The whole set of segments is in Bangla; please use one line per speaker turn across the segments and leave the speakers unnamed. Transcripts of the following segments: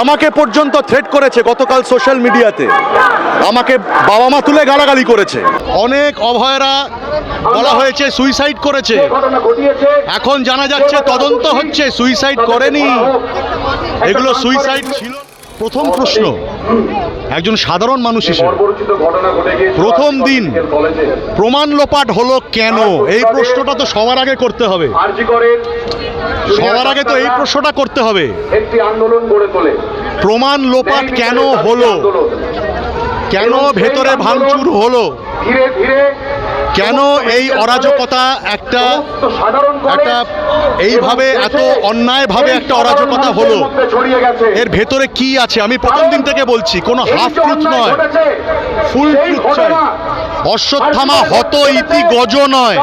আমাকে পর্যন্ত থ্রেট করেছে গতকাল সোশ্যাল মিডিয়াতে আমাকে বাবা মা তুলে গালাগালি করেছে। অনেক অভয়রা বলা হয়েছে সুইসাইড করেছে। এখন জানা যাচ্ছে তদন্ত হচ্ছে সুইসাইড করেনি। এগুলো সুইসাইড ছিল। প্রথম প্রশ্ন একজন সাধারণ মানুষ হিসেবে। প্রথম দিন প্রমাণ লোপাট হলো কেন? এই প্রশ্নটা তো সবার আগে করতে হবে। সবার আগে তো এই প্রশ্নটা করতে হবে।
একটি আন্দোলন গড়ে তোলে।
প্রমাণ লোপাট কেন হলো? কেন ভেতরে ভাঙচুর হলো?
ধীরে ধীরে
কেন এই অরাজকতা একটা একটা এইভাবে এত অন্যায়ভাবে একটা অরাজকতা হলো। এর ভেতরে কি আছে? আমি প্রথম দিন থেকে বলছি কোনো হাফ ট্রুথ নয়। ফুল ট্রুথ চাই অশ্বত্থামা হত ইতি গজ নয়।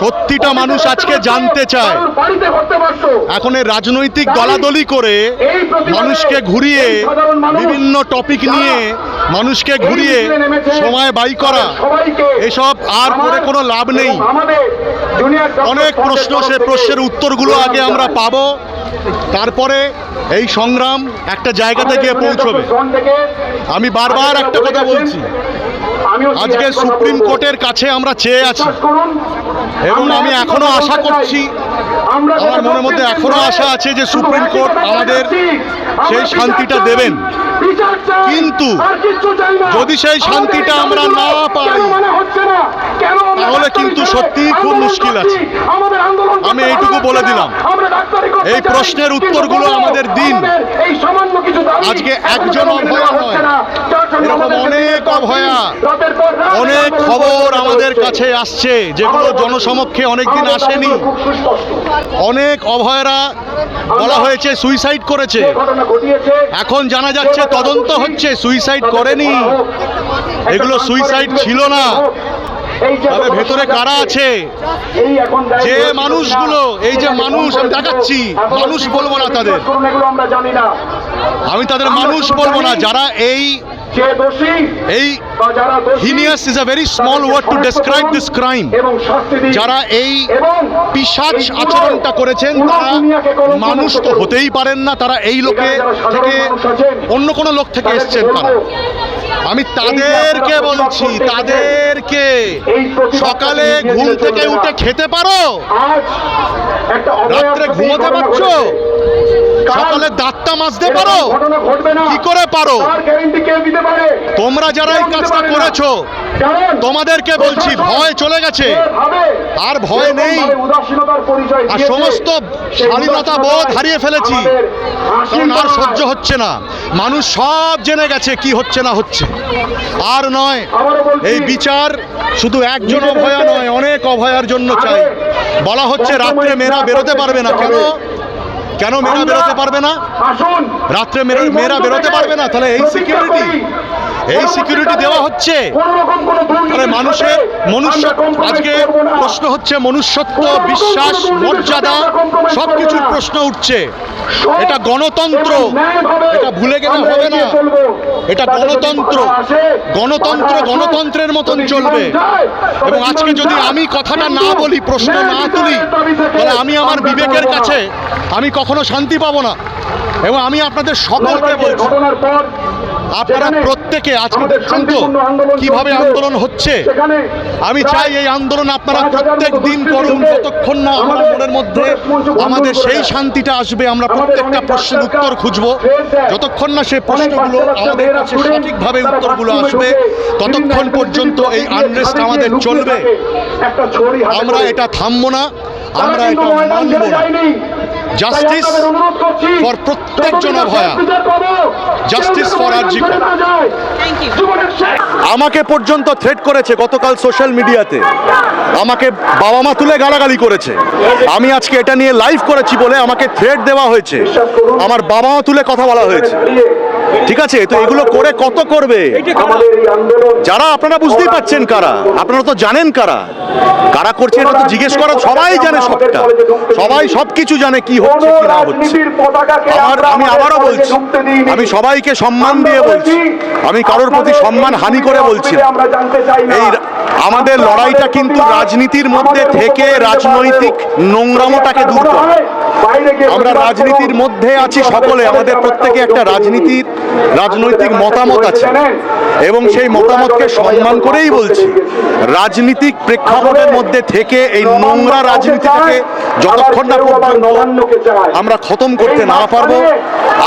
সত্যিটা মানুষ আজকে জানতে চায়। এখন এই রাজনৈতিক দলাদলি করে মানুষকে ঘুরিয়ে বিভিন্ন টপিক নিয়ে মানুষকে ঘুরিয়ে সময় বাই করা এসব আর করে কোনো লাভ নেই। অনেক প্রশ্ন সে প্রশ্নের উত্তরগুলো আগে আমরা পাবো। তারপরে এই সংগ্রাম একটা জায়গাতে গিয়ে পৌঁছবে। আমি বারবার একটা কথা বলছি। আজকে সুপ্রিম কোর্টের কাছে আমরা চেয়ে আছি। এবং আমি এখনও আশা করছি
আমার
মনের মধ্যে এখনও আশা আছে যে সুপ্রিম কোর্ট আমাদের সেই শান্তিটা দেবেন। কিন্তু যদি সেই শান্তিটা আমরা না পাই, তাহলে কিন্তু সত্যিই খুব মুশকিল আছে। আমি এইটুকু বলে দিলাম। এই প্রশ্নের উত্তরগুলো আমাদের দিন। আজকে একজন অভয়া নয়, এরকম অনেক অভয়া, অনেক খবর আমাদের কাছে আসছে যেগুলো জনসমক্ষে অনেকদিন আসেনি। অনেক অভয়রা বলা হয়েছে সুইসাইড করেছে। এখন জানা যাচ্ছে তদন্ত হচ্ছে সুইসাইড করেনি। এগুলো সুইসাইড ছিল না। তবে ভেতরে কারা আছে? যে মানুষগুলো, এই যে মানুষ, আমি দেখাচ্ছি, মানুষ বলব না তাদের। আমি তাদের মানুষ বলব না, যারা এই এই heinous is a very small word to describe this crime যারা এই পিসাচ আচরণটা করেছেন তারা মানুষ তো হতেই পারেন না তারা এই লোকে থেকে অন্য কোনো লোক থেকে এসছেন তারা। আমি তাদেরকে বলছি তাদেরকে সকালে ঘুম থেকে উঠে খেতে পারো। রাত্রে ঘুমোতে পারছ? সকালে দাঁতটা মাজতে পারো? কি করে পারো? তোমরা যারা এই কাজটা করেছ তোমাদেরকে বলছি ভয় চলে গেছে। আর ভয় নেই। আর সমস্ত
সেই
শালীনতা বোধ হারিয়ে ফেলেছি। কারণ আর সহ্য হচ্ছে না। মানুষ সব জেনে গেছে কি হচ্ছে না হচ্ছে। আর নয় এই বিচার শুধু একজন অভয়া নয় অনেক অভয়ার জন্য চাই। বলা হচ্ছে রাত্রে মেয়েরা বেরোতে পারবে না। কেন? কেন মেয়েরা বেরোতে পারবে না? রাত্রে মেয়েরা- বেরোতে পারবে না? তাহলে এই সিকিউরিটি এই সিকিউরিটি দেওয়া হচ্ছে। তাহলে মানুষের মনুষ্য আজকে প্রশ্ন হচ্ছে মনুষ্যত্ব বিশ্বাস মর্যাদা সব কিছুর প্রশ্ন উঠছে। এটা গণতন্ত্র। এটা ভুলে গেলে হবে না। এটা গণতন্ত্র। গণতন্ত্র গণতন্ত্রের মতন চলবে। এবং আজকে যদি আমি কথাটা না বলি প্রশ্ন না তুলি তাহলে আমি আমার বিবেকের কাছে আমি কখনো শান্তি পাবো না। এবং আমি আপনাদের সকলকে বলছি আপনারা প্রত্যেকে আজকে দেখছেন তো কীভাবে আন্দোলন হচ্ছে। আমি চাই এই আন্দোলন আপনারা প্রত্যেক দিন করুন যতক্ষণ না আমার মনের মধ্যে আমাদের সেই শান্তিটা আসবে আমরা প্রত্যেকটা প্রশ্নের উত্তর খুঁজবো। যতক্ষণ না সেই
অনেক
প্রশ্নগুলো আমাদের কাছে সঠিকভাবে উত্তরগুলো আসবে ততক্ষণ পর্যন্ত এই আনরেস্ট আমাদের চলবে। আমরা এটা থামবো না। আমরা
কিন্তু
এটা মানব না।
যেন
RG
ময়দান ছেড়ে না যায়। জীবনের শেষ।
আমাকে পর্যন্ত থ্রেট করেছে গতকাল সোশ্যাল মিডিয়াতে আমাকে বাবা মা তুলে গালাগালি করেছে। আমি আজকে এটা নিয়ে লাইভ করেছি বলে আমাকে থ্রেট দেওয়া হয়েছে। আমার বাবা মা তুলে কথা বলা হয়েছে। ঠিক আছে তো এগুলো করে কত করবে?
আমাদের এই আন্দোলন
যারা আপনারা বুঝতেই পাচ্ছেন কারা আপনারা তো জানেন কারা। কারা করছে এটা তো জিজ্ঞেস করা সবাই জানে সবটা। সবাই সবকিছু জানে কি হচ্ছে কি না হচ্ছে। আমার আমি আবারও বলছি আমি সবাইকে সম্মান দিয়ে বলছি আমি কারোর প্রতি সম্মান হানি করে বলছি। এই আমাদের লড়াইটা কিন্তু রাজনীতির মধ্যে থেকে রাজনৈতিক নোংরামোটাকে দূর করা। আমরা রাজনীতির মধ্যে আছি সকলে আমাদের প্রত্যেকে একটা রাজনীতির রাজনৈতিক মতামত আছে এবং সেই মতামতকে সম্মান করেই বলছি। রাজনীতিক প্রেক্ষাপটের মধ্যে থেকে এই নোংরা রাজনীতিটাকে যতক্ষণ না পর্যন্ত আমরা খতম করতে না পারব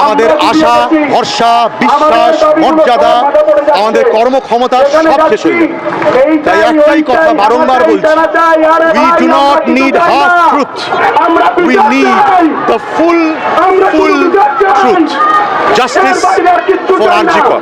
আমাদের আশা ভরসা বিশ্বাস মর্যাদা আমাদের কর্মক্ষমতা সব শেষ হয়ে তাই একটাই কথা বারংবার বলছি। we do not need half truth. we need the full full truth. justice for Arjikar